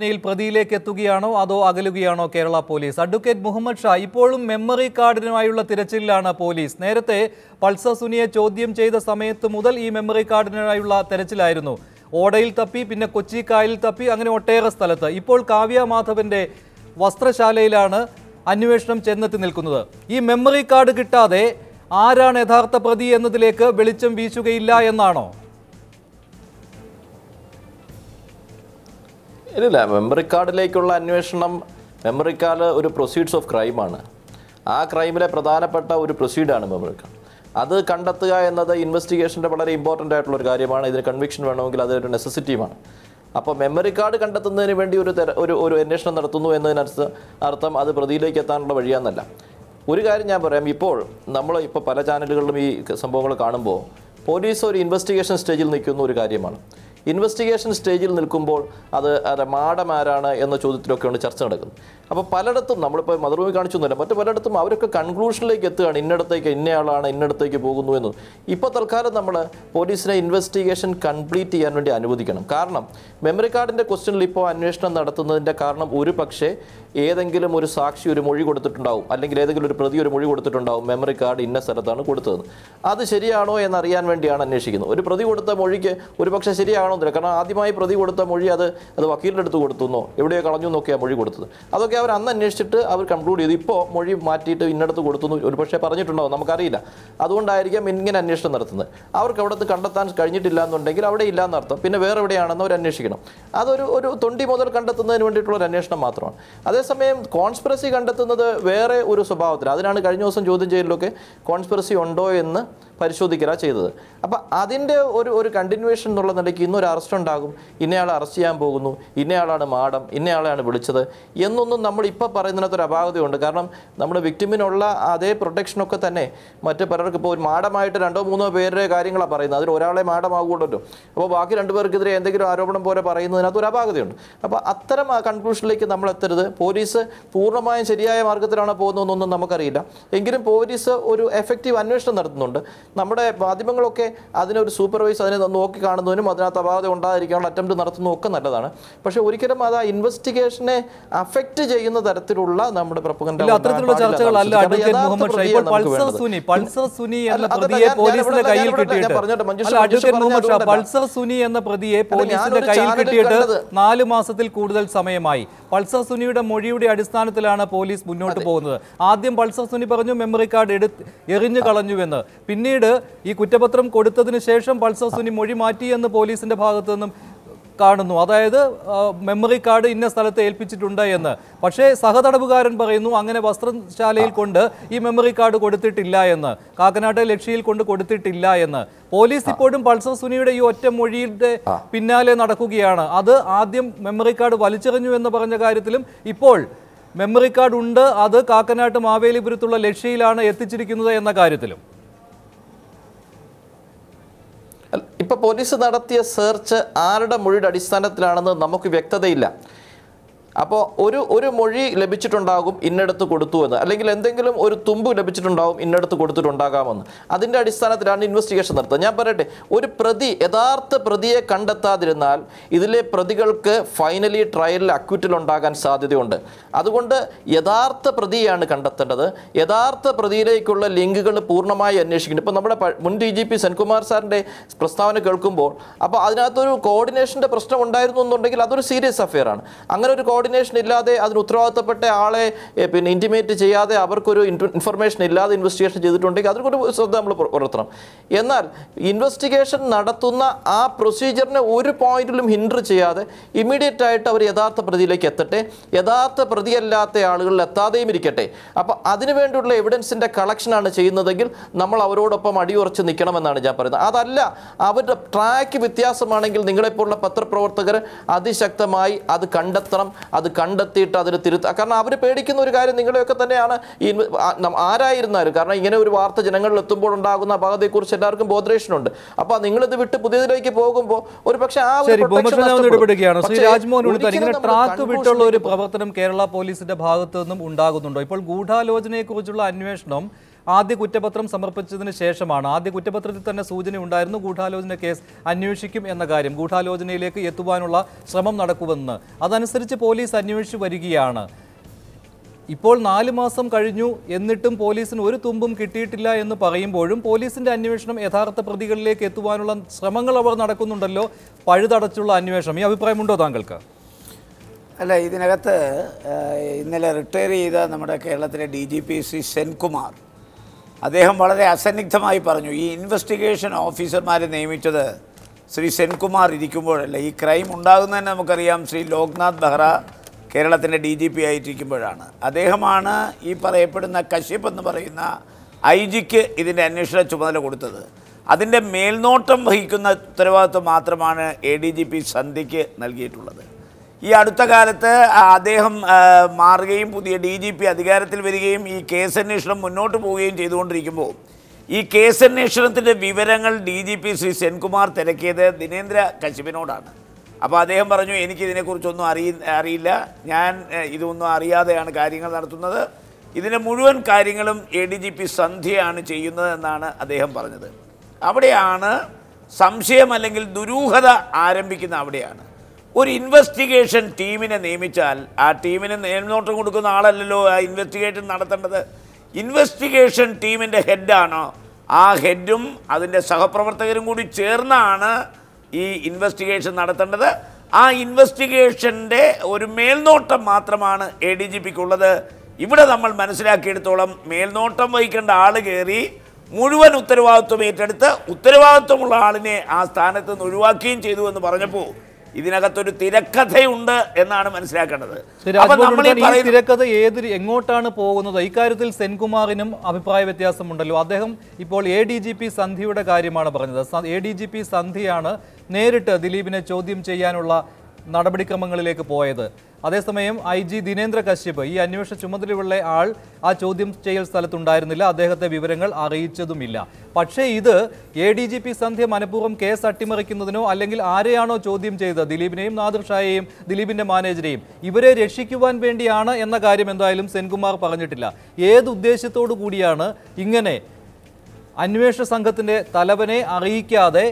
യിൽ പ്രതിയിലേക്ക് എത്തുകയാണോ അതോ അകലുകയാണോ കേരള പോലീസ്? അഡ്വക്കേറ്റ് മുഹമ്മദ് ഷാ ഇപ്പോഴും മെമ്മറി കാർഡിനുമായുള്ള തിരച്ചിലാണ് പോലീസ്. നേരത്തെ പൾസർ സുനിയെ ചോദ്യം ചെയ്ത സമയത്ത് മുതൽ ഈ മെമ്മറി കാർഡിനായുള്ള തെരച്ചിലായിരുന്നു. ഓടയിൽ തപ്പി പിന്നെ കൊച്ചി കായലിൽ തപ്പി അങ്ങനെ ഒട്ടേറെ സ്ഥലത്ത്. ഇപ്പോൾ കാവ്യ മാധവന്റെ വസ്ത്രശാലയിലാണ് അന്വേഷണം ചെന്നെത്തി നിൽക്കുന്നത്. ഈ മെമ്മറി കാർഡ് കിട്ടാതെ ആരാണ് യഥാർത്ഥ പ്രതി എന്നതിലേക്ക് വെളിച്ചം വീശുകയില്ല എന്നാണോ? ഇല്ല മെമ്മറി കാർഡിലേക്കുള്ള അന്വേഷണം മെമ്മറി കാർഡ് ഒരു പ്രൊസീഡ്സ് ഓഫ് ക്രൈമാണ് ആ ക്രൈമിലെ പ്രധാനപ്പെട്ട ഒരു പ്രൊസീഡാണ് മെമ്മറി കാർഡ് അത് കണ്ടെത്തുക എന്നത് ഇൻവെസ്റ്റിഗേഷന്റെ വളരെ ഇമ്പോർട്ടന്റ് ആയിട്ടുള്ള ഒരു കാര്യമാണ്. ഇതിന് കൺവിക്ഷൻ വേണമെങ്കിൽ അതൊരു നെസസിറ്റിയുമാണ് അപ്പോൾ മെമ്മറി കാർഡ് കണ്ടെത്തുന്നതിന് വേണ്ടി ഒരു തെര ഒരു ഒരു അന്വേഷണം നടത്തുന്നു എന്നതിനർത്ഥം അർത്ഥം അത് പ്രതിയിലേക്ക് എത്താനുള്ള വഴിയാന്നല്ല. ഒരു കാര്യം ഞാൻ പറയാം. ഇപ്പോൾ നമ്മൾ ഇപ്പോൾ പല ചാനലുകളിലും ഈ സംഭവങ്ങൾ കാണുമ്പോൾ പോലീസ് ഒരു ഇൻവെസ്റ്റിഗേഷൻ സ്റ്റേജിൽ നിൽക്കുന്ന ഒരു കാര്യമാണ്. ഇൻവെസ്റ്റിഗേഷൻ സ്റ്റേജിൽ നിൽക്കുമ്പോൾ അത് അത് മാഡം എന്ന ചോദ്യത്തിലൊക്കെയാണ് ചർച്ച നടക്കുന്നത്. അപ്പോൾ പലയിടത്തും നമ്മളിപ്പോൾ മധുരമി കാണിച്ചൊന്നുമില്ല മറ്റു പലയിടത്തും അവരൊക്കെ കൺക്ലൂഷനിലേക്ക് എത്തുകയാണ്. ഇന്നടത്തേക്ക് ഇന്നയാളാണ് ഇന്നടത്തേക്ക് പോകുന്നു എന്ന് ഇപ്പോൾ തൽക്കാലം നമ്മൾ പോലീസിനെ ഇൻവെസ്റ്റിഗേഷൻ കംപ്ലീറ്റ് ചെയ്യാൻ വേണ്ടി അനുവദിക്കണം. കാരണം മെമ്മറി കാർഡിന്റെ ക്വസ്റ്റ്യനിൽ ഇപ്പോൾ അന്വേഷണം നടത്തുന്നതിന്റെ കാരണം ഒരു പക്ഷേ ഏതെങ്കിലും ഒരു സാക്ഷി ഒരു മൊഴി കൊടുത്തിട്ടുണ്ടാവും. അല്ലെങ്കിൽ ഏതെങ്കിലും ഒരു പ്രതി ഒരു മൊഴി കൊടുത്തിട്ടുണ്ടാവും. മെമ്മറി കാർഡ് ഇന്ന സ്ഥലത്താണ് കൊടുത്തത് അത് ശരിയാണോ എന്നറിയാൻ വേണ്ടിയാണ് അന്വേഷിക്കുന്നത്. ഒരു പ്രതി കൊടുത്ത മൊഴിക്ക് ഒരു പക്ഷേ ശരിയാണോ എന്നില്ല കാരണം ആദ്യമായി പ്രതി കൊടുത്ത മൊഴി അത് അത് വക്കീലിന്റെ അടുത്ത് കൊടുത്തുന്നോ? എവിടെയോ കളഞ്ഞു എന്നൊക്കെയാണ് മൊഴി കൊടുത്തത്. അതൊക്കെ അവർ അന്ന് അന്വേഷിച്ചിട്ട് അവർ കൺക്ലൂഡ് ചെയ്തു. ഇപ്പോൾ മൊഴി മാറ്റിയിട്ട് ഇന്നടത്ത് കൊടുത്തു ഒരു പക്ഷേ പറഞ്ഞിട്ടുണ്ടാവും. നമുക്കറിയില്ല. അതുകൊണ്ടായിരിക്കാം ഇങ്ങനെ അന്വേഷണം നടത്തുന്നത്. അവർക്ക് അവിടുത്തെ കണ്ടെത്താൻ കഴിഞ്ഞിട്ടില്ല എന്നുണ്ടെങ്കിൽ അവിടെ ഇല്ല അർത്ഥം പിന്നെ വേറെ എവിടെയാണെന്ന് അവർ അന്വേഷിക്കണം. അതൊരു ഒരു തൊണ്ടി മുതൽ കണ്ടെത്തുന്നതിന് വേണ്ടിയിട്ടുള്ള ഒരു അന്വേഷണം മാത്രമാണ്. അതേസമയം കോൺസ്പിറസി കണ്ടെത്തുന്നത് വേറെ ഒരു സ്വഭാവത്തിൽ അതിനാണ് കഴിഞ്ഞ ദിവസം ചോദ്യം ചെയ്യലിലൊക്കെ കോൺസ്പിറസി ഉണ്ടോ എന്ന് പരിശോധിക്കല ചെയ്തത്. അപ്പം അതിന്റെ ഒരു ഒരു കണ്ടിന്യൂവേഷൻ എന്നുള്ള നിലയ്ക്ക് ഇന്നൊരു അറസ്റ്റ് ഉണ്ടാകും. ഇന്നയാളെ അറസ്റ്റ് ചെയ്യാൻ പോകുന്നു. ഇന്നയാളാണ് മാഡം. ഇന്നയാളെയാണ് വിളിച്ചത്. എന്നൊന്നും നമ്മൾ ഇപ്പോൾ പറയുന്നതിനകത്ത് ഒരു അപാകതയുണ്ട്. കാരണം നമ്മുടെ വിക്ടിമിനുള്ള അതേ പ്രൊട്ടക്ഷനൊക്കെ തന്നെ മറ്റ് പലർക്ക് ഇപ്പോൾ ഒരു മാഡമായിട്ട് രണ്ടോ മൂന്നോ പേരുടെ കാര്യങ്ങളാണ് പറയുന്നത്. അതിൽ ഒരാളെ മാഡമാകുമല്ലോ അപ്പോൾ ബാക്കി രണ്ടുപേർക്കെതിരെ എന്തെങ്കിലും ആരോപണം പോലെ പറയുന്നതിനകത്ത് ഒരു അപാകതയുണ്ട്. അപ്പോൾ അത്തരം കൺക്ലൂഷനിലേക്ക് നമ്മൾ എത്തരുത്. പോലീസ് പൂർണമായും ശരിയായ മാർഗത്തിലാണ് പോകുന്നതെന്നൊന്നും നമുക്കറിയില്ല. എങ്കിലും പോലീസ് ഒരു എഫക്റ്റീവ് അന്വേഷണം നടത്തുന്നുണ്ട്. നമ്മുടെ മാധ്യമങ്ങളൊക്കെ അതിനൊരു സൂപ്പർവൈസ് അതിനെ നോക്കി കാണുന്നതിനും അതിനകത്ത് അപാകത ഉണ്ടായിരിക്കാനുള്ള അറ്റംപ്റ്റ് നടത്തുന്നതും ഒക്കെ നല്ലതാണ്. പക്ഷേ ഒരിക്കലും അത് ആ ഇൻവെസ്റ്റിഗേഷനെ അഫക്റ്റ് ചെയ്യുന്ന തരത്തിലുള്ള നമ്മുടെ അത്തരത്തിലുള്ള ചർച്ചകളല്ല പൾസർ സുനി എന്ന പ്രതിയെ പോലീസിന്റെ കയ്യിൽ കിട്ടിയിട്ട്. നാല് മാസത്തിൽ കൂടുതൽ സമയമായി. പൾസർ സുനിയുടെ മൊഴിയുടെ അടിസ്ഥാനത്തിലാണ് പോലീസ് മുന്നോട്ട് പോകുന്നത്. ആദ്യം പൾസർ സുനി പറഞ്ഞു മെമ്മറി കാർഡ് എടുത്ത് എറിഞ്ഞു കളഞ്ഞുവെന്ന്. പിന്നീട് ഈ കുറ്റപത്രം കൊടുത്തതിന് ശേഷം പൾസർ സുനി മൊഴി മാറ്റി എന്ന് പോലീസിന്റെ ഭാഗത്തു നിന്നും കാണുന്നു. അതായത് മെമ്മറി കാർഡ് ഇന്ന സ്ഥലത്ത് ഏൽപ്പിച്ചിട്ടുണ്ട് എന്ന്. പക്ഷേ സഹതടവുകാരൻ പറയുന്നു അങ്ങനെ വസ്ത്രശാലയിൽ കൊണ്ട് ഈ മെമ്മറി കാർഡ് കൊടുത്തിട്ടില്ല എന്ന്. കാക്കനാട്ടെ ലക്ഷ്യയിൽ കൊണ്ട് കൊടുത്തിട്ടില്ല എന്ന്. പോലീസ് ഇപ്പോഴും പൾസർ സുനിയുടെ ഈ ഒറ്റ മൊഴിയുടെ പിന്നാലെ നടക്കുകയാണ്. അത് ആദ്യം മെമ്മറി കാർഡ് വലിച്ചെറിഞ്ഞു എന്ന് പറഞ്ഞ കാര്യത്തിലും ഇപ്പോൾ മെമ്മറി കാർഡ് ഉണ്ട്. അത് കാക്കനാട്ട് മാവേലിപുരത്തുള്ള ലക്ഷ്യയിലാണ് എത്തിച്ചിരിക്കുന്നത് എന്ന കാര്യത്തിലും. അല്ല, ഇപ്പൊ പോലീസ് നടത്തിയ സെർച്ച് ആരുടെ മൊഴിയുടെ അടിസ്ഥാനത്തിലാണെന്ന് നമുക്ക് വ്യക്തതയില്ല. അപ്പോൾ ഒരു ഒരു മൊഴി ലഭിച്ചിട്ടുണ്ടാകും ഇന്നടത്ത് കൊടുത്തു എന്ന്. അല്ലെങ്കിൽ എന്തെങ്കിലും ഒരു തുമ്പ് ലഭിച്ചിട്ടുണ്ടാകും ഇന്നടത്ത് കൊടുത്തിട്ടുണ്ടാകാമെന്ന്. അതിന്റെ അടിസ്ഥാനത്തിലാണ് ഇൻവെസ്റ്റിഗേഷൻ നടത്തുന്നത് ഞാൻ പറയട്ടെ ഒരു പ്രതി യഥാർത്ഥ പ്രതിയെ കണ്ടെത്താതിരുന്നാൽ ഇതിലെ പ്രതികൾക്ക് ഫൈനലി ട്രയലിൽ അക്വിറ്റൽ ഉണ്ടാകാൻ സാധ്യതയുണ്ട്. അതുകൊണ്ട് യഥാർത്ഥ പ്രതിയാണ് കണ്ടെത്തേണ്ടത്. യഥാർത്ഥ പ്രതിയിലേക്കുള്ള ലിങ്കുകൾ പൂർണമായി അന്വേഷിക്കുന്നു. ഇപ്പോൾ നമ്മുടെ മുൻ ഡി ജി പി സെൻകുമാർ സാറിന്റെ പ്രസ്താവന കേൾക്കുമ്പോൾ അപ്പോൾ അതിനകത്തൊരു കോർഡിനേഷന്റെ പ്രശ്നം ഉണ്ടായിരുന്നു എന്നുണ്ടെങ്കിൽ അതൊരു സീരിയസ് അഫെയർ ആണ്. അങ്ങനെ ഒരു കോർഡിനേഷൻ ഇല്ലാതെ അതിന് ഉത്തരവാദിത്തപ്പെട്ട ആളെ പിന്നെ ഇന്റിമേറ്റ് ചെയ്യാതെ അവർക്കൊരു ഇൻഫർമേഷൻ ഇല്ലാതെ ഇൻവെസ്റ്റിഗേഷൻ ചെയ്തിട്ടുണ്ടെങ്കിൽ അതിനൊരു ശ്രദ്ധ നമ്മൾ പുല- പുലർത്തണം എന്നാൽ ഇൻവെസ്റ്റിഗേഷൻ നടത്തുന്ന ആ പ്രൊസീജിയറിനെ ഒരു പോയിന്റിലും ഹിൻഡർ ചെയ്യാതെ ഇമ്മീഡിയറ്റ് ആയിട്ട് അവർ യഥാർത്ഥ പ്രതിയിലേക്ക് എത്തട്ടെ. യഥാർത്ഥ പ്രതിയല്ലാത്ത ആളുകളിൽ എത്താതെയും ഇരിക്കട്ടെ. അപ്പോൾ അതിനുവേണ്ടിയുള്ള എവിഡൻസിന്റെ കളക്ഷനാണ് ചെയ്യുന്നതെങ്കിൽ നമ്മൾ അവരോടൊപ്പം അടിയുറച്ച് നിൽക്കണമെന്നാണ് ഞാൻ പറയുന്നത്. അതല്ല അവരുടെ ട്രാക്ക് വ്യത്യാസമാണെങ്കിൽ നിങ്ങളെപ്പോലുള്ള പത്രപ്രവർത്തകർ അതിശക്തമായി അത് കണ്ടെത്തണം. അത് കണ്ടെത്തിയിട്ട് അതിന് തിരുത്ത കാരണം അവർ പേടിക്കുന്ന ഒരു കാര്യം നിങ്ങളെയൊക്കെ തന്നെയാണ്. ഈ ആരായിരുന്നാലും കാരണം ഇങ്ങനെ ഒരു വാർത്ത ജനങ്ങളിൽ എത്തുമ്പോൾ ഉണ്ടാകുന്ന അപകടത്തെക്കുറിച്ച് എല്ലാവർക്കും ബോധരേഷനുണ്ട്. അപ്പോൾ നിങ്ങളിത് വിട്ട് പുതിയതിലേക്ക് പോകുമ്പോൾ ഒരു പക്ഷേ ആ ട്രാക്ക് വിട്ടുള്ള ഒരു പ്രവർത്തനം കേരള പോലീസിന്റെ ഭാഗത്തു നിന്നും ഉണ്ടാകുന്നുണ്ടോ? ഇപ്പോൾ ഗൂഢാലോചനയെ കുറിച്ചുള്ള അന്വേഷണം ആദ്യ കുറ്റപത്രം സമർപ്പിച്ചതിന് ശേഷമാണ്. ആദ്യ കുറ്റപത്രത്തിൽ തന്നെ സൂചന ഉണ്ടായിരുന്നു. ഗൂഢാലോചന കേസ് അന്വേഷിക്കും എന്ന കാര്യം ഗൂഢാലോചനയിലേക്ക് എത്തുവാനുള്ള ശ്രമം നടക്കുമെന്ന്. അതനുസരിച്ച് പോലീസ് അന്വേഷിച്ചു വരികയാണ്. ഇപ്പോൾ നാല് മാസം കഴിഞ്ഞു. എന്നിട്ടും പോലീസിന് ഒരു തുമ്പും കിട്ടിയിട്ടില്ല എന്ന് പറയുമ്പോഴും പോലീസിന്റെ അന്വേഷണം യഥാർത്ഥ പ്രതികളിലേക്ക് എത്തുവാനുള്ള ശ്രമങ്ങൾ അവർ നടക്കുന്നുണ്ടല്ലോ. പഴുതടച്ചുള്ള അന്വേഷണം. ഈ അഭിപ്രായമുണ്ടോ താങ്കൾക്ക്? അല്ല ഇതിനകത്ത് ഇന്നലെ റിട്ടയർ ചെയ്ത നമ്മുടെ കേരളത്തിലെ D G P C Senkumar അദ്ദേഹം വളരെ അസന്നിഗ്ധമായി പറഞ്ഞു ഈ ഇൻവെസ്റ്റിഗേഷൻ ഓഫീസർമാരെ നിയമിച്ചത് ശ്രീ സെൻകുമാർ ഇരിക്കുമ്പോഴല്ല? ഈ ക്രൈം ഉണ്ടാകുന്നതന്നെ നമുക്കറിയാം. ശ്രീ ലോക്നാഥ് ബെഹ്റ കേരളത്തിന്റെ ഡി ജി പി ആയിട്ടിരിക്കുമ്പോഴാണ്. അദ്ദേഹമാണ് ഈ പറയപ്പെടുന്ന കശ്യപ് എന്ന് പറയുന്ന ഐ ജിക്ക് ഇതിന്റെ അന്വേഷണ ചുമതല കൊടുത്തത്. അതിന്റെ മേൽനോട്ടം വഹിക്കുന്ന ഉത്തരവാദിത്വം മാത്രമാണ് എ ഡി ജി പി സന്ധ്യയ്ക്ക് നൽകിയിട്ടുള്ളത്. ഈ അടുത്ത കാലത്ത് അദ്ദേഹം മാറുകയും പുതിയ ഡി ജി പി അധികാരത്തിൽ വരികയും ഈ കേസന്വേഷണം മുന്നോട്ട് പോവുകയും ചെയ്തുകൊണ്ടിരിക്കുമ്പോൾ ഈ കേസന്വേഷണത്തിന്റെ വിവരങ്ങൾ D G P Shri Senkumar തിരക്കിയത് Dinendra കശ്യപിനോടാണ് അപ്പോൾ അദ്ദേഹം പറഞ്ഞു എനിക്കിതിനെക്കുറിച്ചൊന്നും അറിയി അറിയ അറിയില്ല. ഞാൻ ഇതൊന്നും അറിയാതെയാണ് കാര്യങ്ങൾ നടത്തുന്നത്. ഇതിന്റെ മുഴുവൻ കാര്യങ്ങളും എ ഡി ജി പി സന്ധ്യയാണ് ചെയ്യുന്നതെന്നാണ് അദ്ദേഹം പറഞ്ഞത്. അവിടെയാണ് സംശയം അല്ലെങ്കിൽ ദുരൂഹത ആരംഭിക്കുന്ന അവിടെയാണ്. ഒരു ഇൻവെസ്റ്റിഗേഷൻ ടീമിനെ നിയമിച്ചാൽ ആ ടീമിന് മേൽനോട്ടം കൊടുക്കുന്ന ആളല്ലല്ലോ ആ ഇൻവെസ്റ്റിഗേഷൻ നടത്തേണ്ടത്. ഇൻവെസ്റ്റിഗേഷൻ ടീമിന്റെ ഹെഡാണോ ആ ഹെഡും അതിന്റെ സഹപ്രവർത്തകരും കൂടി ചേർന്നാണ് ഈ ഇൻവെസ്റ്റിഗേഷൻ നടത്തേണ്ടത്. ആ ഇൻവെസ്റ്റിഗേഷന്റെ ഒരു മേൽനോട്ടം മാത്രമാണ് എ ഡി ജി പിക്കുള്ളത് ഇവിടെ നമ്മൾ മനസ്സിലാക്കിയെടുത്തോളം മേൽനോട്ടം വഹിക്കേണ്ട ആൾ കയറി മുഴുവൻ ഉത്തരവാദിത്വം ഏറ്റെടുത്ത് ഉത്തരവാദിത്വമുള്ള ആളിനെ ആ സ്ഥാനത്ത് നിന്ന് ഒഴിവാക്കുകയും ചെയ്തു എന്ന് പറഞ്ഞപ്പോൾ ഇതിനകത്തൊരു തിരക്കഥയുണ്ട് എന്നാണ് മനസ്സിലാക്കേണ്ടത്. അപ്പൊ നമ്മൾ തിരക്കഥ ഏത് എങ്ങോട്ടാണ് പോകുന്നത്? ഇക്കാര്യത്തിൽ സെൻകുമാറിനും അഭിപ്രായ വ്യത്യാസമുണ്ടല്ലോ. അദ്ദേഹം ഇപ്പോൾ എ ഡി ജി പി സന്ധിയുടെ കാര്യമാണ് പറഞ്ഞത്. എ ഡി ജി പി സന്ധിയാണ് നേരിട്ട് ദിലീപിനെ ചോദ്യം ചെയ്യാനുള്ള നടപടിക്രമങ്ങളിലേക്ക് പോയത്. അതേസമയം ഐ ജി ദിനേന്ദ്ര കശ്യപ് ഈ അന്വേഷണ ചുമതലയുള്ള ആൾ ആ ചോദ്യം ചെയ്യൽ സ്ഥലത്തുണ്ടായിരുന്നില്ല. അദ്ദേഹത്തെ വിവരങ്ങൾ അറിയിച്ചതുമില്ല. പക്ഷേ ഇത് A D G P Sandhya മനഃപൂർവം case അട്ടിമറിക്കുന്നതിനോ അല്ലെങ്കിൽ ആരെയാണോ ചോദ്യം ചെയ്തത് ദിലീപിനെയും നാദിർ ഷായെയും ദിലീപിന്റെ മാനേജരെയും ഇവരെ രക്ഷിക്കുവാൻ വേണ്ടിയാണ് എന്ന കാര്യം എന്തായാലും സെൻകുമാർ പറഞ്ഞിട്ടില്ല. ഏത് ഉദ്ദേശത്തോടു കൂടിയാണ് ഇങ്ങനെ അന്വേഷണ സംഘത്തിന്റെ തലവനെ അറിയിക്കാതെ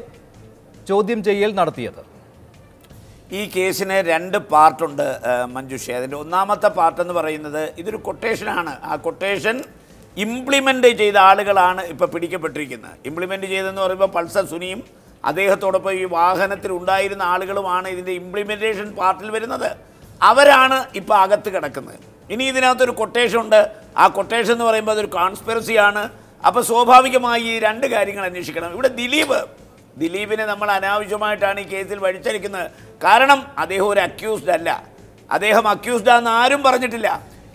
ചോദ്യം ചെയ്യൽ നടത്തിയത്? ഈ കേസിന് രണ്ട് പാർട്ടുണ്ട് മഞ്ജുഷ. അതിന്റെ ഒന്നാമത്തെ പാർട്ട് എന്ന് പറയുന്നത് ഇതൊരു കൊട്ടേഷനാണ്. ആ കൊട്ടേഷൻ ഇംപ്ലിമെന്റ് ചെയ്ത ആളുകളാണ് ഇപ്പോൾ പിടിക്കപ്പെട്ടിരിക്കുന്നത്. ഇംപ്ലിമെന്റ് ചെയ്തെന്ന് പറയുമ്പോൾ പൾസർ സുനിയും അദ്ദേഹത്തോടൊപ്പം ഈ വാഹനത്തിൽ ഉണ്ടായിരുന്ന ആളുകളുമാണ് ഇതിന്റെ ഇംപ്ലിമെന്റേഷൻ പാർട്ടിൽ വരുന്നത്. അവരാണ് ഇപ്പോൾ അകത്ത് കിടക്കുന്നത്. ഇനി ഇതിനകത്തൊരു കൊട്ടേഷൻ ഉണ്ട് ആ കൊട്ടേഷൻ എന്ന് പറയുമ്പോൾ അതൊരു കോൺസ്പിറസിയാണ്. അപ്പോൾ സ്വാഭാവികമായി ഈ രണ്ട് കാര്യങ്ങൾ അന്വേഷിക്കണം. ഇവിടെ ദിലീപ്. ദിലീപിനെ നമ്മൾ അനാവശ്യമായിട്ടാണ് ഈ കേസിൽ വഴിച്ചരിക്കുന്നത് കാരണം അദ്ദേഹം ഒരു അക്യൂസ്ഡ് അല്ല. അദ്ദേഹം അക്യൂസ്ഡ് ആണെന്ന് ആരും പറഞ്ഞിട്ടില്ല.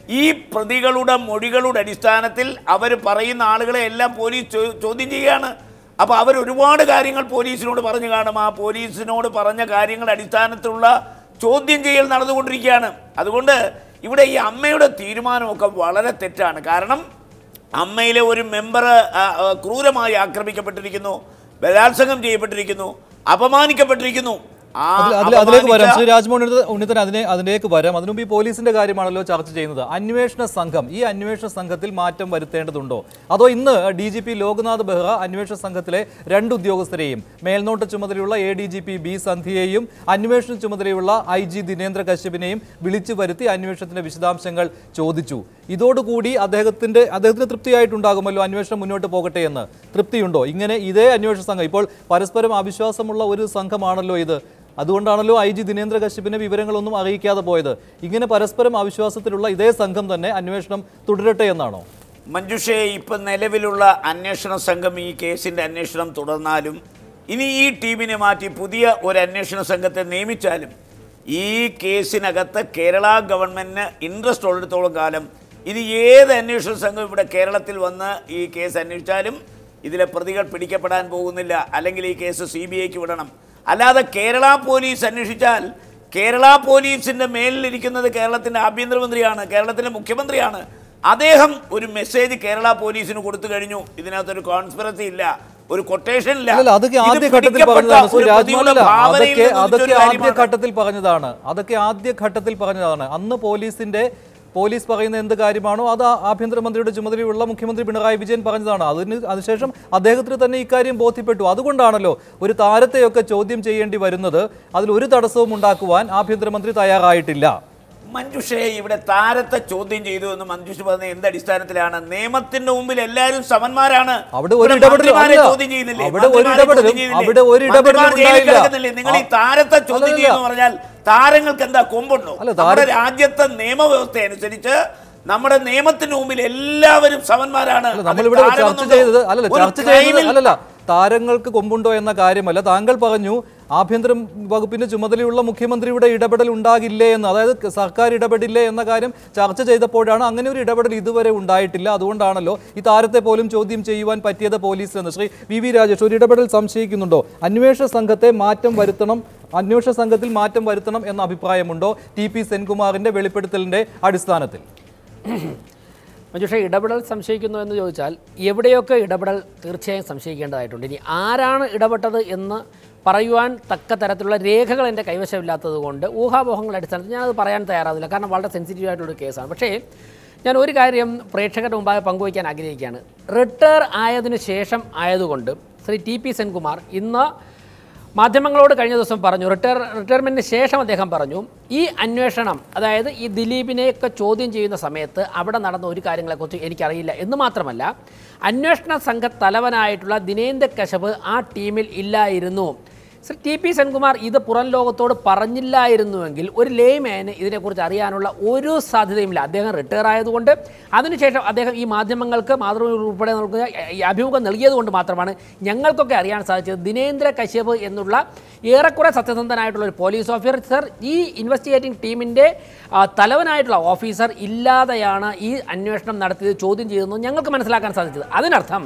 ഈ പ്രതികളുടെ മൊഴികളുടെ അടിസ്ഥാനത്തിൽ അവർ പറയുന്ന ആളുകളെ എല്ലാം പോലീസ് ചോദ്യം ചെയ്യുകയാണ്. അപ്പോൾ അവർ ഒരുപാട് കാര്യങ്ങൾ പോലീസിനോട് പറഞ്ഞു കാണും. ആ പോലീസിനോട് പറഞ്ഞ കാര്യങ്ങളുടെ അടിസ്ഥാനത്തിലുള്ള ചോദ്യം ചെയ്യൽ നടന്നുകൊണ്ടിരിക്കുകയാണ്. അതുകൊണ്ട് ഇവിടെ ഈ അമ്മയുടെ തീരുമാനമൊക്കെ വളരെ തെറ്റാണ്. കാരണം അമ്മയിലെ ഒരു മെമ്പർ ക്രൂരമായി ആക്രമിക്കപ്പെട്ടിരിക്കുന്നു ബലാത്സംഗം ചെയ്യപ്പെട്ടിരിക്കുന്നു അപമാനിക്കപ്പെട്ടിരിക്കുന്നു. അതിലേക്ക് വരാം. ശ്രീ രാജ്മോഹൻ ഉണ്ണിത്ത- ഉണ്ണിത്തൻ അതിനെ അതിലേക്ക് വരാം. അതിനുമുമ്പ് ഈ പോലീസിന്റെ കാര്യമാണല്ലോ ചർച്ച ചെയ്യുന്നത്. അന്വേഷണ സംഘം ഈ അന്വേഷണ സംഘത്തിൽ മാറ്റം വരുത്തേണ്ടതുണ്ടോ? അതോ ഇന്ന് D G P Loknath Behera അന്വേഷണ സംഘത്തിലെ രണ്ട് ഉദ്യോഗസ്ഥരെയും മേൽനോട്ട ചുമതലയുള്ള A D G P B സന്ധ്യയെയും അന്വേഷണ ചുമതലയുള്ള ഐ ജി ദിനേന്ദ്ര കശ്യപിനെയും വിളിച്ചു വരുത്തി അന്വേഷണത്തിന്റെ വിശദാംശങ്ങൾ ചോദിച്ചു. ഇതോടുകൂടി അദ്ദേഹത്തിന്റെ അദ്ദേഹത്തിന് തൃപ്തിയായിട്ടുണ്ടാകുമല്ലോ അന്വേഷണം മുന്നോട്ട് പോകട്ടെ എന്ന്. തൃപ്തിയുണ്ടോ? ഇങ്ങനെ ഇതേ അന്വേഷണ സംഘം. ഇപ്പോൾ പരസ്പരം അവിശ്വാസമുള്ള ഒരു സംഘമാണല്ലോ ഇത്. അതുകൊണ്ടാണല്ലോ ഐ ജി ദിനേന്ദ്ര കശ്യപിനെ വിവരങ്ങളൊന്നും അറിയിക്കാതെ പോയത്. ഇങ്ങനെ പരസ്പരം അവിശ്വാസത്തിലുള്ള ഇതേ സംഘം തന്നെ അന്വേഷണം തുടരട്ടെ എന്നാണോ? മഞ്ജുഷേ ഇപ്പം നിലവിലുള്ള അന്വേഷണ സംഘം ഈ കേസിന്റെ അന്വേഷണം തുടർന്നാലും ഇനി ഈ ടീമിനെ മാറ്റി പുതിയ ഒരു അന്വേഷണ സംഘത്തെ നിയമിച്ചാലും ഈ കേസിനകത്ത് കേരള ഗവൺമെന്റിന് ഇൻട്രസ്റ്റ് ഉള്ളിടത്തോളം കാലം ഇനി ഏത് അന്വേഷണ സംഘം ഇവിടെ കേരളത്തിൽ വന്ന് ഈ കേസ് അന്വേഷിച്ചാലും ഇതിലെ പ്രതികൾ പിടിക്കപ്പെടാൻ പോകുന്നില്ല. അല്ലെങ്കിൽ ഈ കേസ് സി വിടണം. അല്ലാതെ കേരള പോലീസ് അന്വേഷിച്ചാൽ കേരള പോലീസിന്റെ മേലിലിരിക്കുന്നത് കേരളത്തിന്റെ ആഭ്യന്തരമന്ത്രിയാണ് കേരളത്തിന്റെ മുഖ്യമന്ത്രിയാണ്. അദ്ദേഹം ഒരു മെസ്സേജ് കേരള പോലീസിന് കൊടുത്തു കഴിഞ്ഞു. ഇതിനകത്തൊരു കോൺസ്പിറസി ഇല്ല ഒരു കൊട്ടേഷൻ ഇല്ല. അതൊക്കെ ആദ്യ ഘട്ടത്തിൽ അതൊക്കെ ആദ്യ ഘട്ടത്തിൽ പറഞ്ഞതാണ്. അതൊക്കെ ആദ്യ ഘട്ടത്തിൽ പറഞ്ഞതാണ്. അന്ന് പോലീസിന്റെ പോലീസ് പറയുന്ന എന്ത് കാര്യമാണോ അത് ആഭ്യന്തരമന്ത്രിയുടെ ചുമതലയുള്ള മുഖ്യമന്ത്രി പിണറായി വിജയൻ പറഞ്ഞതാണ്. അതിന് അതിനുശേഷം അദ്ദേഹത്തിന് തന്നെ ഇക്കാര്യം ബോധ്യപ്പെട്ടു. അതുകൊണ്ടാണല്ലോ ഒരു താരത്തെയൊക്കെ ചോദ്യം ചെയ്യേണ്ടി വരുന്നത്. അതിൽ ഒരു തടസ്സവും ഉണ്ടാക്കുവാൻ ആഭ്യന്തരമന്ത്രി തയ്യാറായിട്ടില്ല. മഞ്ജുഷയെ ഇവിടെ താരത്തെ ചോദ്യം ചെയ്തു എന്ന് മഞ്ജുഷ പറഞ്ഞ എന്ത് അടിസ്ഥാനത്തിലാണ് നിയമത്തിന്റെ മുമ്പിൽ എല്ലാവരും സമന്മാരാണ് അവിടെ ഒരു. ചോദ്യം ചെയ്യുന്നില്ലേ? അവിടെ ഒരു? നിങ്ങൾ ഈ. താരത്തെ ചോദ്യം. ചെയ്യുന്നു പറഞ്ഞാൽ താരങ്ങൾക്ക് എന്താ കൊമ്പുണ്ടോ നമ്മുടെ രാജ്യത്തെ നിയമവ്യവസ്ഥ അനുസരിച്ച് നമ്മുടെ നിയമത്തിന് മുമ്പിൽ എല്ലാവരും സമന്മാരാണ് നമ്മളിവിടെ ചർച്ച താരമൊന്നുണ്ടോ? ചെയ്തത് അല്ലല്ല ചർച്ച ചെയ്തത് അല്ലല്ല താരങ്ങൾക്ക് കൊമ്പുണ്ടോ എന്ന കാര്യമല്ല താങ്കൾ പറഞ്ഞു ആഭ്യന്തര വകുപ്പിന്റെ ചുമതലയുള്ള മുഖ്യമന്ത്രിയുടെ ഇടപെടൽ ഉണ്ടാകില്ലേ എന്ന് അതായത് സർക്കാർ ഇടപെടില്ലേ എന്ന കാര്യം ചർച്ച ചെയ്തപ്പോഴാണ് അങ്ങനെ ഒരു ഇടപെടൽ ഇതുവരെ ഉണ്ടായിട്ടില്ല. അതുകൊണ്ടാണല്ലോ ഈ താരത്തെ പോലും ചോദ്യം ചെയ്യുവാൻ പറ്റിയത് പോലീസിലെന്ന്. ശ്രീ വി വി രാജേഷ് ഒരു ഇടപെടൽ സംശയിക്കുന്നുണ്ടോ? അന്വേഷണ സംഘത്തെ മാറ്റം വരുത്തണം അന്വേഷണ സംഘത്തിൽ മാറ്റം വരുത്തണം എന്ന അഭിപ്രായമുണ്ടോ? ടി പി സെൻകുമാറിന്റെ വെളിപ്പെടുത്തലിന്റെ അടിസ്ഥാനത്തിൽ. മഞ്ജുഷ ഇടപെടൽ സംശയിക്കുന്നു എന്ന് ചോദിച്ചാൽ എവിടെയൊക്കെ ഇടപെടൽ തീർച്ചയായും സംശയിക്കേണ്ടതായിട്ടുണ്ട്. ഇനി ആരാണ് ഇടപെട്ടത് എന്ന് പറയുവാൻ തക്ക തരത്തിലുള്ള രേഖകൾ എന്റെ കൈവശമില്ലാത്തത് കൊണ്ട് ഊഹാപോഹങ്ങളുടെ അടിസ്ഥാനത്തിൽ ഞാനത് പറയാൻ തയ്യാറാവില്ല കാരണം വളരെ സെൻസിറ്റീവ് ആയിട്ടുള്ളൊരു കേസാണ്. പക്ഷേ ഞാൻ ഒരു കാര്യം പ്രേക്ഷകരുടെ മുമ്പാകെ പങ്കുവയ്ക്കാൻ ആഗ്രഹിക്കുകയാണ്. റിട്ടയർ ആയതിനു ശേഷം ആയതുകൊണ്ട് ശ്രീ ടി പി സെൻകുമാർ ഇന്ന് മാധ്യമങ്ങളോട് കഴിഞ്ഞ ദിവസം പറഞ്ഞു റിട്ടയർ റിട്ടയർമെന്റിന് ശേഷം അദ്ദേഹം പറഞ്ഞു ഈ അന്വേഷണം അതായത് ഈ ദിലീപിനെയൊക്കെ ചോദ്യം ചെയ്യുന്ന സമയത്ത് അവിടെ നടന്ന ഒരു കാര്യങ്ങളെക്കുറിച്ച് എനിക്കറിയില്ല എന്ന് മാത്രമല്ല അന്വേഷണ സംഘ തലവനായിട്ടുള്ള ദിനേന്ദ്ര കശപ് ആ ടീമിൽ ഇല്ലായിരുന്നു. ശ്രീ ടി പി സെൻകുമാർ ഇത് പുറം ലോകത്തോട് പറഞ്ഞില്ലായിരുന്നുവെങ്കിൽ ഒരു ലേമാന് ഇതിനെക്കുറിച്ച് അറിയാനുള്ള ഒരു സാധ്യതയുമില്ല. അദ്ദേഹം റിട്ടയർ ആയതുകൊണ്ട് അതിനുശേഷം അദ്ദേഹം ഈ മാധ്യമങ്ങൾക്ക് മാതൃഭൂമി ഉൾപ്പെടെ നൽകുന്ന അഭിമുഖം നൽകിയതുകൊണ്ട് മാത്രമാണ് ഞങ്ങൾക്കൊക്കെ അറിയാൻ സാധിച്ചത്. ദിനേന്ദ്ര കശ്യപ് എന്നുള്ള ഏറെക്കുറെ സത്യസന്ധനായിട്ടുള്ള ഒരു പോലീസ് ഓഫീസർ ഈ ഇൻവെസ്റ്റിഗേറ്റിംഗ് ടീമിന്റെ തലവനായിട്ടുള്ള ഓഫീസർ ഇല്ലാതെയാണ് ഈ അന്വേഷണം നടത്തിയത് ചോദ്യം ചെയ്തതെന്ന് ഞങ്ങൾക്ക് മനസ്സിലാക്കാൻ സാധിച്ചത്. അതിനർത്ഥം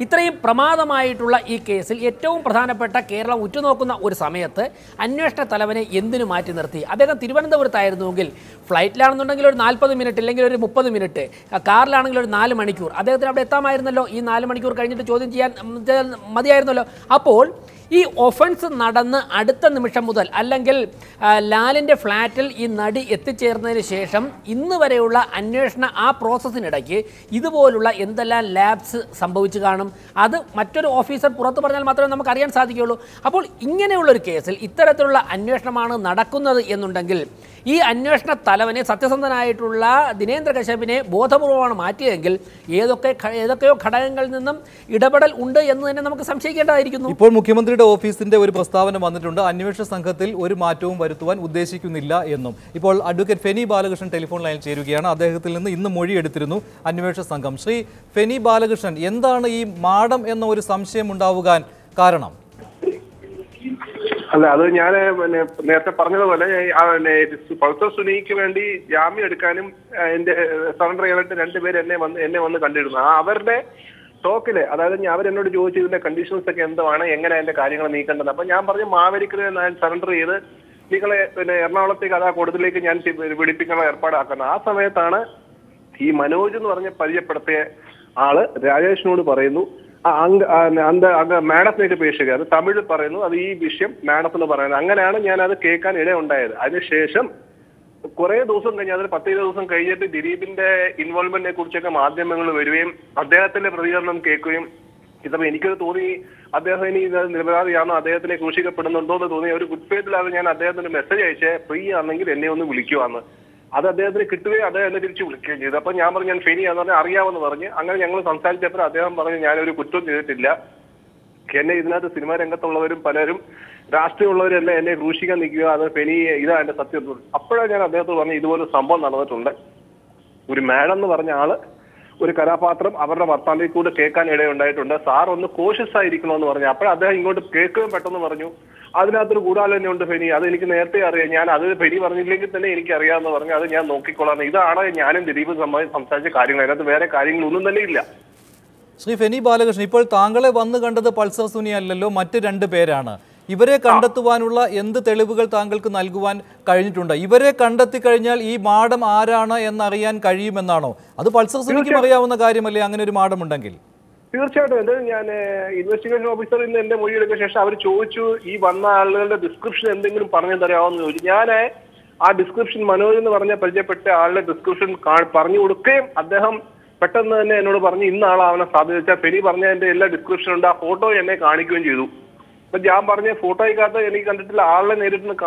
ഇത്രയും പ്രമാദമായിട്ടുള്ള ഈ കേസിൽ ഏറ്റവും പ്രധാനപ്പെട്ട കേരളം ഉറ്റുനോക്കുന്ന ഒരു സമയത്ത് അന്വേഷണ തലവനെ എന്തിനു മാറ്റി നിർത്തി? അദ്ദേഹം തിരുവനന്തപുരത്തായിരുന്നുവെങ്കിൽ ഫ്ലൈറ്റിലാണെന്നുണ്ടെങ്കിൽ ഒരു നാൽപ്പത് മിനിറ്റ് അല്ലെങ്കിൽ ഒരു മുപ്പത് മിനിറ്റ് കാറിലാണെങ്കിൽ ഒരു നാല് മണിക്കൂർ. അദ്ദേഹത്തിന് അവിടെ എത്താമായിരുന്നല്ലോ. ഈ നാല് മണിക്കൂർ കഴിഞ്ഞിട്ട് ചോദ്യം ചെയ്യാൻ മതിയായിരുന്നല്ലോ. അപ്പോൾ ഈ ഒഫൻസ് നടന്ന് അടുത്ത നിമിഷം മുതൽ അല്ലെങ്കിൽ ലാലിന്റെ ഫ്ലാറ്റിൽ ഈ നടി എത്തിച്ചേർന്നതിന് ശേഷം ഇന്ന് വരെയുള്ള അന്വേഷണ ആ പ്രോസസ്സിനിടയ്ക്ക് ഇതുപോലുള്ള എന്തെല്ലാം ലാബ്സ് സംഭവിച്ചു കാണും? അത് മറ്റൊരു ഓഫീസർ പുറത്തു പറഞ്ഞാൽ മാത്രമേ നമുക്ക് അറിയാൻ സാധിക്കുകയുള്ളൂ. അപ്പോൾ ഇങ്ങനെയുള്ളൊരു കേസിൽ ഇത്തരത്തിലുള്ള അന്വേഷണമാണ് നടക്കുന്നത് എന്നുണ്ടെങ്കിൽ ഈ അന്വേഷണ തലവനെ സത്യസന്ധനായിട്ടുള്ള ദിനേന്ദ്ര കശ്യപിനെ ബോധപൂർവമാണ് മാറ്റിയതെങ്കിൽ ഏതൊക്കെ ഏതൊക്കെയോ ഘടകങ്ങളിൽ നിന്നും ഇടപെടൽ ഉണ്ട് എന്ന് തന്നെ നമുക്ക് സംശയിക്കേണ്ടതായിരിക്കുന്നു. ഇപ്പോൾ മുഖ്യമന്ത്രിയുടെ ഓഫീസിന്റെ ഒരു പ്രസ്താവന വന്നിട്ടുണ്ട്. അന്വേഷണ സംഘത്തിൽ ഒരു മാറ്റവും വരുത്തുവാൻ ഉദ്ദേശിക്കുന്നില്ല എന്നും. ഇപ്പോൾ അഡ്വക്കേറ്റ് ഫെനി ബാലകൃഷ്ണൻ ടെലിഫോൺ ലൈനിൽ ചേരുകയാണ്. അദ്ദേഹത്തിൽ നിന്ന് ഇന്ന് മൊഴി എടുത്തിരുന്നു അന്വേഷണ സംഘം. ശ്രീ ഫെനി ബാലകൃഷ്ണൻ എന്താണ് ഈ മാടം എന്ന ഒരു സംശയം ഉണ്ടാവുകാൻ കാരണം? അല്ല അത് ഞാൻ നേരത്തെ പറഞ്ഞതുപോലെ പൾസർ സുനിക്ക് വേണ്ടി ജാമ്യം എടുക്കാനും എന്റെ സറണ്ടർ ചെയ്യാനായിട്ട് രണ്ടുപേര് എന്നെ വന്ന് എന്നെ വന്ന് കണ്ടിരുന്നു. അവരുടെ ടോക്കിൽ അതായത് അവരെന്നോട് ചോദിച്ചു ഇതിന്റെ കണ്ടീഷൻസ് ഒക്കെ എന്താണ് എങ്ങനെ അതിന്റെ കാര്യങ്ങൾ നീക്കേണ്ടത്. അപ്പൊ ഞാൻ പറഞ്ഞു മാവേലിക്കൽ ഞാൻ സറണ്ടർ ചെയ്ത് നിങ്ങളെ പിന്നെ എറണാകുളത്തേക്ക് അതാ കൂടുതലേക്ക് ഞാൻ പിടിപ്പിക്കാനുള്ള ഏർപ്പാടാക്കുന്നത് ആ സമയത്താണ് ഈ മനോജ് എന്ന് പറഞ്ഞ പരിചയപ്പെടുത്തിയ ആൾ രാജേഷിനോട് പറയുന്നു അങ്ക അന്ത അങ്ക മാഡത്തിനൊക്കെ പേശുക അത് തമിഴ് പറയുന്നു അത് ഈ വിഷയം മാഡത്തിന് പറയുന്നത് അങ്ങനെയാണ് ഞാൻ അത് കേൾക്കാൻ ഇടയുണ്ടായത്. അതിനുശേഷം കുറെ ദിവസം കഴിഞ്ഞ് അതിൽ പത്ത് ദിവസം കഴിഞ്ഞിട്ട് ദിലീപിന്റെ ഇൻവോൾവ്മെന്റിനെ കുറിച്ചൊക്കെ മാധ്യമങ്ങൾ വരികയും അദ്ദേഹത്തിന്റെ പ്രതികരണം കേൾക്കുകയും ഇതപ്പോ എനിക്കത് തോന്നി അദ്ദേഹം ഇനി ഇത് നിരപരാധിയാണോ അദ്ദേഹത്തിനെ ക്രൂശിക്കപ്പെടുന്നുണ്ടോ എന്ന് തോന്നി. ഒരു ഗുഡ് ഫെയ്ത്തിലാണ് ഞാൻ അദ്ദേഹത്തിന് മെസ്സേജ് അയച്ചേ ഫ്രീ ആണെങ്കിൽ എന്നെ ഒന്ന് വിളിക്കുവാന്ന്. അത് അദ്ദേഹത്തിന് കിട്ടുകയും അദ്ദേഹം എന്നെ തിരിച്ച് വിളിക്കുകയും ചെയ്തു. അപ്പൊ ഞാൻ പറഞ്ഞു ഞാൻ ഫെനിയാന്ന് പറഞ്ഞാൽ അറിയാമെന്ന് പറഞ്ഞ്. അങ്ങനെ ഞങ്ങൾ സംസാരിച്ചപ്പോൾ അദ്ദേഹം പറഞ്ഞു ഞാനൊരു കുറ്റം ചെയ്തിട്ടില്ല. എന്നെ ഇതിനകത്ത് സിനിമാ രംഗത്തുള്ളവരും പലരും രാഷ്ട്രീയമുള്ളവരെല്ലാം എന്നെ ക്രൂശിക്കാൻ നിൽക്കുക അത് പെനി ഇതാ എന്റെ സത്യം അപ്പോഴാണ് ഞാൻ അദ്ദേഹത്തോട് പറഞ്ഞു ഇതുപോലെ സംഭവം നടന്നിട്ടുണ്ട്. ഒരു മാഡം എന്ന് പറഞ്ഞ ആൾ ഒരു കഥാപാത്രം അവരുടെ വർത്താനത്തിൽ കൂടെ കേൾക്കാൻ ഇടയുണ്ടായിട്ടുണ്ട്. സാർ ഒന്ന് കോഷ്യസ് ആയിരിക്കണമെന്ന് പറഞ്ഞു. അപ്പോൾ അദ്ദേഹം ഇങ്ങോട്ട് കേൾക്കുകയും പെട്ടെന്ന് പറഞ്ഞു അതിനകത്തൊരു കൂടാലോചന ഉണ്ട് ഫെനി അത് എനിക്ക് നേരത്തെ അറിയാം. ഞാൻ അത് ഫെനി പറഞ്ഞില്ലെങ്കിൽ തന്നെ എനിക്ക് അറിയാമെന്ന് പറഞ്ഞു അത് ഞാൻ നോക്കിക്കൊള്ളാം. ഇതാണ് ഞാനും ദിലീപ് സംസാരിച്ച കാര്യങ്ങൾ. അതിനകത്ത് വേറെ കാര്യങ്ങളൊന്നും തന്നെ ഇല്ല. ശ്രീ ഫെനി ബാലകൃഷ്ണൻ ഇപ്പോൾ താങ്കളെ വന്ന് കണ്ടത് പൾസർ സുനി അല്ലല്ലോ മറ്റ് രണ്ട് പേരാണ്. ഇവരെ കണ്ടെത്തുവാനുള്ള എന്ത് തെളിവുകൾ താങ്കൾക്ക് നൽകുവാൻ കഴിഞ്ഞിട്ടുണ്ട്? ഇവരെ കണ്ടെത്തി കഴിഞ്ഞാൽ ഈ മാടം ആരാണ് എന്നറിയാൻ കഴിയുമെന്നാണോ? അത് പൾസർ സുനിക്കും അറിയാവുന്ന കാര്യമല്ലേ അങ്ങനെ ഒരു മാഡം മാടമുണ്ടെങ്കിൽ തീർച്ചയായിട്ടും. ഇത് ഞാൻ ഇൻവെസ്റ്റിഗേഷൻ ഓഫീസറിൽ നിന്ന് എന്റെ മൊഴി എടുക്കുന്ന ശേഷം അവർ ചോദിച്ചു ഈ വന്ന ആളുകളുടെ ഡിസ്ക്രിപ്ഷൻ എന്തെങ്കിലും പറഞ്ഞു തരാമെന്ന് ചോദിച്ചു. ഞാൻ ആ ഡിസ്ക്രിപ്ഷൻ മനോജ് എന്ന് പറഞ്ഞ പരിചയപ്പെട്ട ആളുടെ ഡിസ്ക്രിപ്ഷൻ പറഞ്ഞു കൊടുക്കുകയും അദ്ദേഹം പെട്ടെന്ന് തന്നെ എന്നോട് പറഞ്ഞു ഇന്ന ആളാവനെ സാധ്യത ഫെനി പറഞ്ഞതിന്റെ എല്ലാ ഡിസ്ക്രിപ്ഷനും ഉണ്ട്. ആ ഫോട്ടോ എന്നെ കാണിക്കുകയും ചെയ്തു. അപ്പൊ ഞാൻ പറഞ്ഞ ഫോട്ടോയ്ക്കകത്ത് എനിക്ക് കണ്ടിട്ടില്ല ആളെ നേരിട്ട്